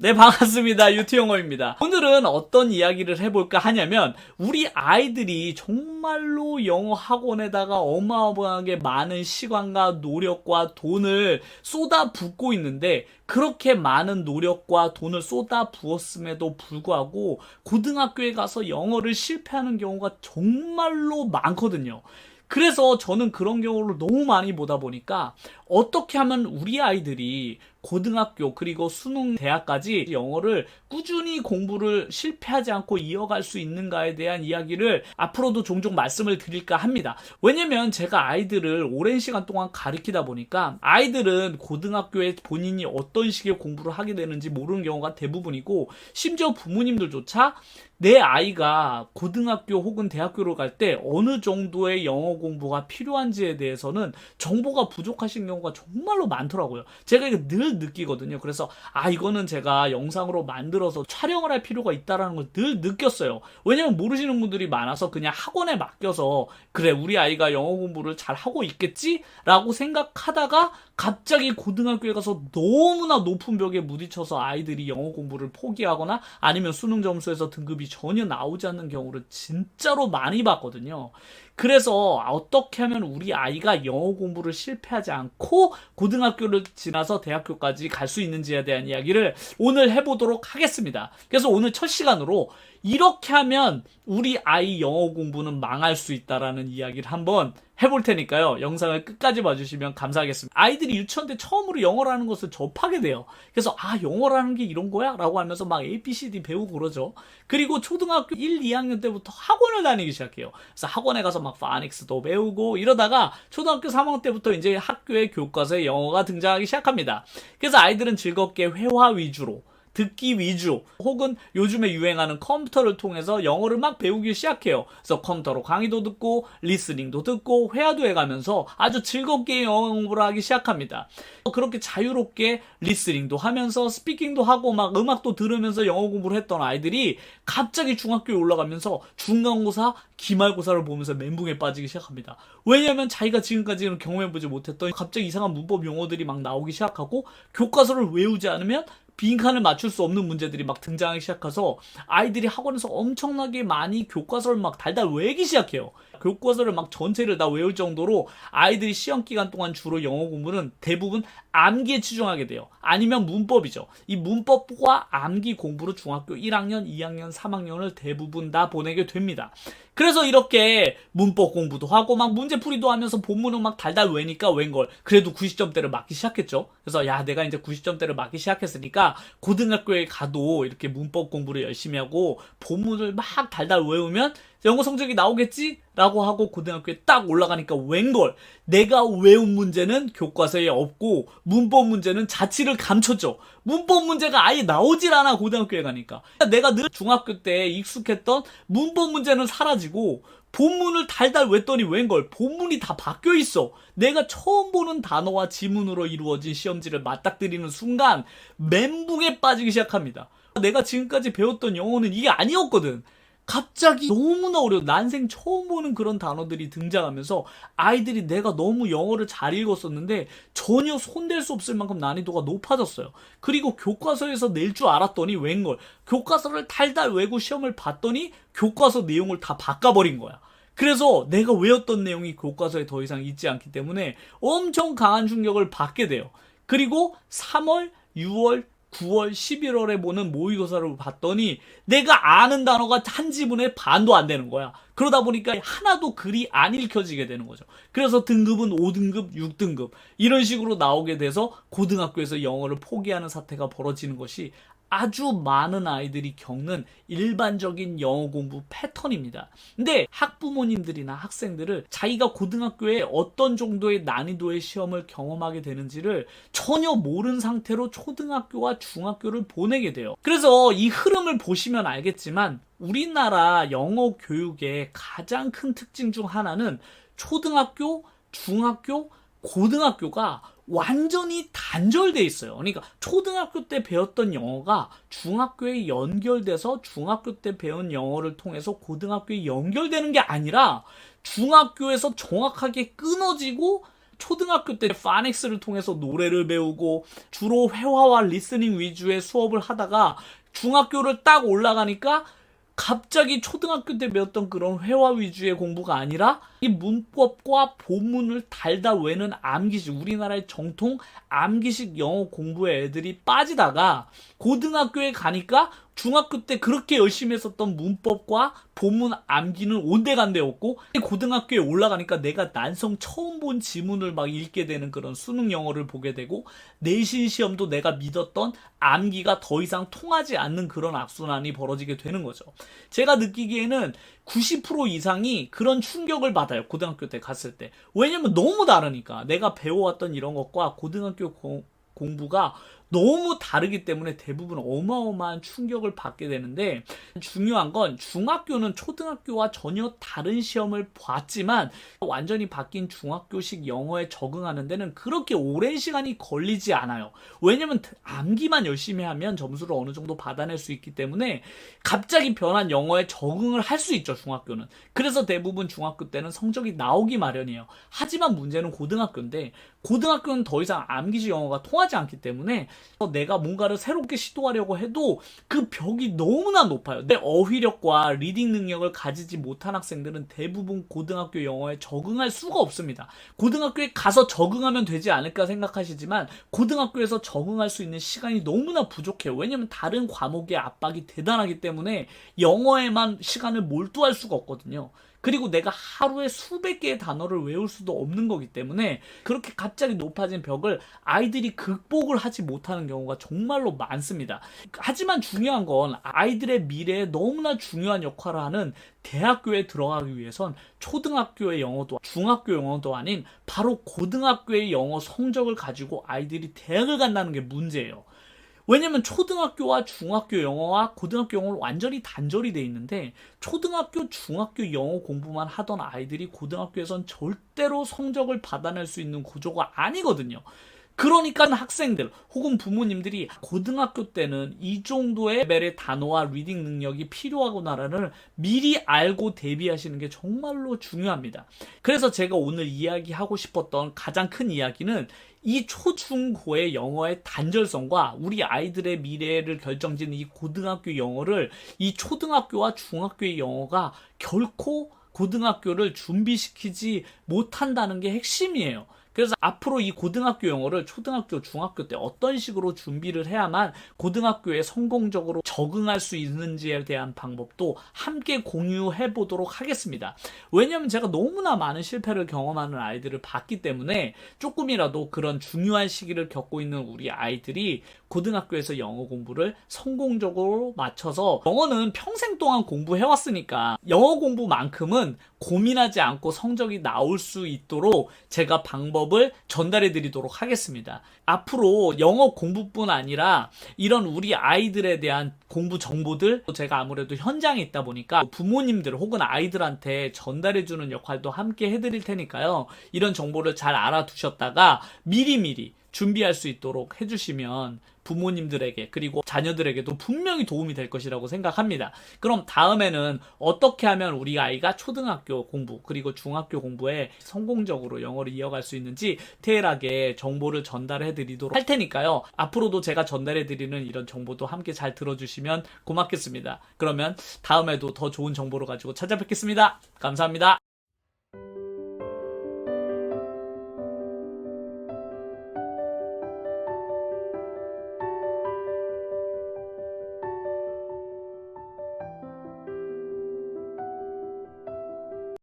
네, 반갑습니다. 유튜영어입니다. 오늘은 어떤 이야기를 해볼까 하냐면, 우리 아이들이 정말로 영어 학원에다가 어마어마하게 많은 시간과 노력과 돈을 쏟아 붓고 있는데, 그렇게 많은 노력과 돈을 쏟아 부었음에도 불구하고, 고등학교에 가서 영어를 실패하는 경우가 정말로 많거든요. 그래서 저는 그런 경우를 너무 많이 보다 보니까 어떻게 하면 우리 아이들이 고등학교 그리고 수능 대학까지 영어를 꾸준히 공부를 실패하지 않고 이어갈 수 있는가에 대한 이야기를 앞으로도 종종 말씀을 드릴까 합니다. 왜냐면 제가 아이들을 오랜 시간 동안 가르치다 보니까 아이들은 고등학교에 본인이 어떤 식의 공부를 하게 되는지 모르는 경우가 대부분이고 심지어 부모님들조차 내 아이가 고등학교 혹은 대학교로 갈 때 어느 정도의 영어 공부가 필요한지에 대해서는 정보가 부족하신 경우 가 정말로 많더라고요. 제가 이거 늘 느끼거든요. 그래서 아 이거는 제가 영상으로 만들어서 촬영을 할 필요가 있다라는 걸 늘 느꼈어요. 왜냐면 모르시는 분들이 많아서 그냥 학원에 맡겨서 그래 우리 아이가 영어 공부를 잘 하고 있겠지라고 생각하다가 갑자기 고등학교에 가서 너무나 높은 벽에 부딪혀서 아이들이 영어 공부를 포기하거나 아니면 수능 점수에서 등급이 전혀 나오지 않는 경우를 진짜로 많이 봤거든요. 그래서 어떻게 하면 우리 아이가 영어 공부를 실패하지 않고 고등학교를 지나서 대학교까지 갈 수 있는지에 대한 이야기를 오늘 해보도록 하겠습니다. 그래서 오늘 첫 시간으로 이렇게 하면 우리 아이 영어 공부는 망할 수 있다라는 이야기를 한번 해볼 테니까요. 영상을 끝까지 봐주시면 감사하겠습니다. 아이들이 유치원 때 처음으로 영어라는 것을 접하게 돼요. 그래서 아 영어라는 게 이런 거야? 라고 하면서 막 A, B, C, D 배우고 그러죠. 그리고 초등학교 1, 2학년 때부터 학원을 다니기 시작해요. 그래서 학원에 가서 막 파닉스도 배우고 이러다가 초등학교 3학년 때부터 이제 학교의 교과서에 영어가 등장하기 시작합니다. 그래서 아이들은 즐겁게 회화 위주로 듣기 위주 혹은 요즘에 유행하는 컴퓨터를 통해서 영어를 막 배우기 시작해요. 그래서 컴퓨터로 강의도 듣고 리스닝도 듣고 회화도 해가면서 아주 즐겁게 영어 공부를 하기 시작합니다. 그렇게 자유롭게 리스닝도 하면서 스피킹도 하고 막 음악도 들으면서 영어 공부를 했던 아이들이 갑자기 중학교에 올라가면서 중간고사, 기말고사를 보면서 멘붕에 빠지기 시작합니다. 왜냐하면 자기가 지금까지는 경험해보지 못했던 갑자기 이상한 문법 용어들이 막 나오기 시작하고 교과서를 외우지 않으면 빈칸을 맞출 수 없는 문제들이 막 등장하기 시작해서 아이들이 학원에서 엄청나게 많이 교과서를 막 달달 외기 시작해요. 교과서를 막 전체를 다 외울 정도로 아이들이 시험 기간 동안 주로 영어 공부는 대부분 암기에 치중하게 돼요. 아니면 문법이죠. 이 문법과 암기 공부로 중학교 1학년, 2학년, 3학년을 대부분 다 보내게 됩니다. 그래서 이렇게 문법 공부도 하고 막 문제풀이도 하면서 본문을 막 달달 외니까 웬걸 그래도 90점대를 맞기 시작했죠. 그래서 야 내가 이제 90점대를 맞기 시작했으니까 고등학교에 가도 이렇게 문법 공부를 열심히 하고 본문을 막 달달 외우면 영어 성적이 나오겠지? 라고 하고 고등학교에 딱 올라가니까 웬걸 내가 외운 문제는 교과서에 없고 문법 문제는 자취를 감췄죠. 문법 문제가 아예 나오질 않아 고등학교에 가니까. 내가 늘 중학교 때 익숙했던 문법 문제는 사라지고 본문을 달달 외더니 웬걸 본문이 다 바뀌어 있어. 내가 처음 보는 단어와 지문으로 이루어진 시험지를 맞닥뜨리는 순간 멘붕에 빠지기 시작합니다. 내가 지금까지 배웠던 영어는 이게 아니었거든. 갑자기 너무나 어려워. 난생 처음 보는 그런 단어들이 등장하면서 아이들이 내가 너무 영어를 잘 읽었었는데 전혀 손댈 수 없을 만큼 난이도가 높아졌어요. 그리고 교과서에서 낼 줄 알았더니 웬걸. 교과서를 달달 외고 시험을 봤더니 교과서 내용을 다 바꿔버린 거야. 그래서 내가 외웠던 내용이 교과서에 더 이상 있지 않기 때문에 엄청 강한 충격을 받게 돼요. 그리고 3월, 6월, 9월, 11월에 보는 모의고사를 봤더니 내가 아는 단어가 한 지문의 반도 안 되는 거야. 그러다 보니까 하나도 글이 안 읽혀지게 되는 거죠. 그래서 등급은 5등급, 6등급 이런 식으로 나오게 돼서 고등학교에서 영어를 포기하는 사태가 벌어지는 것이 아주 많은 아이들이 겪는 일반적인 영어 공부 패턴입니다. 근데 학부모님들이나 학생들을 자기가 고등학교에 어떤 정도의 난이도의 시험을 경험하게 되는지를 전혀 모른 상태로 초등학교와 중학교를 보내게 돼요. 그래서 이 흐름을 보시면 알겠지만 우리나라 영어 교육의 가장 큰 특징 중 하나는 초등학교, 중학교, 고등학교가 완전히 단절돼 있어요. 그러니까 초등학교 때 배웠던 영어가 중학교에 연결돼서 중학교 때 배운 영어를 통해서 고등학교에 연결되는 게 아니라 중학교에서 정확하게 끊어지고 초등학교 때 파닉스를 통해서 노래를 배우고 주로 회화와 리스닝 위주의 수업을 하다가 중학교를 딱 올라가니까 갑자기 초등학교 때 배웠던 그런 회화 위주의 공부가 아니라 이 문법과 본문을 달달 외는 암기식 우리나라의 정통 암기식 영어 공부에 애들이 빠지다가 고등학교에 가니까 중학교 때 그렇게 열심히 했었던 문법과 본문 암기는 온데간데 없고 고등학교에 올라가니까 내가 난성 처음 본 지문을 막 읽게 되는 그런 수능 영어를 보게 되고 내신 시험도 내가 믿었던 암기가 더 이상 통하지 않는 그런 악순환이 벌어지게 되는 거죠. 제가 느끼기에는 90% 이상이 그런 충격을 받아요. 고등학교 때 갔을 때. 왜냐면 너무 다르니까. 내가 배워왔던 이런 것과 고등학교 공, 공부가 너무 다르기 때문에 대부분 어마어마한 충격을 받게 되는데 중요한 건 중학교는 초등학교와 전혀 다른 시험을 봤지만 완전히 바뀐 중학교식 영어에 적응하는 데는 그렇게 오랜 시간이 걸리지 않아요. 왜냐면 암기만 열심히 하면 점수를 어느 정도 받아낼 수 있기 때문에 갑자기 변한 영어에 적응을 할 수 있죠, 중학교는. 그래서 대부분 중학교 때는 성적이 나오기 마련이에요. 하지만 문제는 고등학교인데 고등학교는 더 이상 암기식 영어가 통하지 않기 때문에 내가 뭔가를 새롭게 시도하려고 해도 그 벽이 너무나 높아요. 내 어휘력과 리딩 능력을 가지지 못한 학생들은 대부분 고등학교 영어에 적응할 수가 없습니다. 고등학교에 가서 적응하면 되지 않을까 생각하시지만 고등학교에서 적응할 수 있는 시간이 너무나 부족해요. 왜냐면 다른 과목의 압박이 대단하기 때문에 영어에만 시간을 몰두할 수가 없거든요. 그리고 내가 하루에 수백 개의 단어를 외울 수도 없는 거기 때문에 그렇게 갑자기 높아진 벽을 아이들이 극복을 하지 못하는 경우가 정말로 많습니다. 하지만 중요한 건 아이들의 미래에 너무나 중요한 역할을 하는 대학교에 들어가기 위해선 초등학교의 영어도 중학교 영어도 아닌 바로 고등학교의 영어 성적을 가지고 아이들이 대학을 간다는 게 문제예요. 왜냐면 초등학교와 중학교 영어와 고등학교 영어는 완전히 단절이 돼 있는데 초등학교, 중학교 영어 공부만 하던 아이들이 고등학교에선 절대로 성적을 받아낼 수 있는 구조가 아니거든요. 그러니까 학생들 혹은 부모님들이 고등학교 때는 이 정도의 레벨의 단어와 리딩 능력이 필요하구나라는 미리 알고 대비하시는 게 정말로 중요합니다. 그래서 제가 오늘 이야기하고 싶었던 가장 큰 이야기는 이 초중고의 영어의 단절성과 우리 아이들의 미래를 결정짓는 이 고등학교 영어를 이 초등학교와 중학교의 영어가 결코 고등학교를 준비시키지 못한다는 게 핵심이에요. 그래서 앞으로 이 고등학교 영어를 초등학교, 중학교 때 어떤 식으로 준비를 해야만 고등학교에 성공적으로 적응할 수 있는지에 대한 방법도 함께 공유해 보도록 하겠습니다. 왜냐하면 제가 너무나 많은 실패를 경험하는 아이들을 봤기 때문에 조금이라도 그런 중요한 시기를 겪고 있는 우리 아이들이 고등학교에서 영어 공부를 성공적으로 맞춰서 영어는 평생 동안 공부해왔으니까 영어 공부만큼은 고민하지 않고 성적이 나올 수 있도록 제가 방법을 전달해 드리도록 하겠습니다. 앞으로 영어 공부뿐 아니라 이런 우리 아이들에 대한 공부 정보들 제가 아무래도 현장에 있다 보니까 부모님들 혹은 아이들한테 전달해 주는 역할도 함께 해 드릴 테니까요. 이런 정보를 잘 알아두셨다가 미리미리 준비할 수 있도록 해 주시면 부모님들에게 그리고 자녀들에게도 분명히 도움이 될 것이라고 생각합니다. 그럼 다음에는 어떻게 하면 우리 아이가 초등학교 공부 그리고 중학교 공부에 성공적으로 영어를 이어갈 수 있는지 디테일하게 정보를 전달해 드리도록 할 테니까요. 앞으로도 제가 전달해 드리는 이런 정보도 함께 잘 들어주시면 고맙겠습니다. 그러면 다음에도 더 좋은 정보를 가지고 찾아뵙겠습니다. 감사합니다.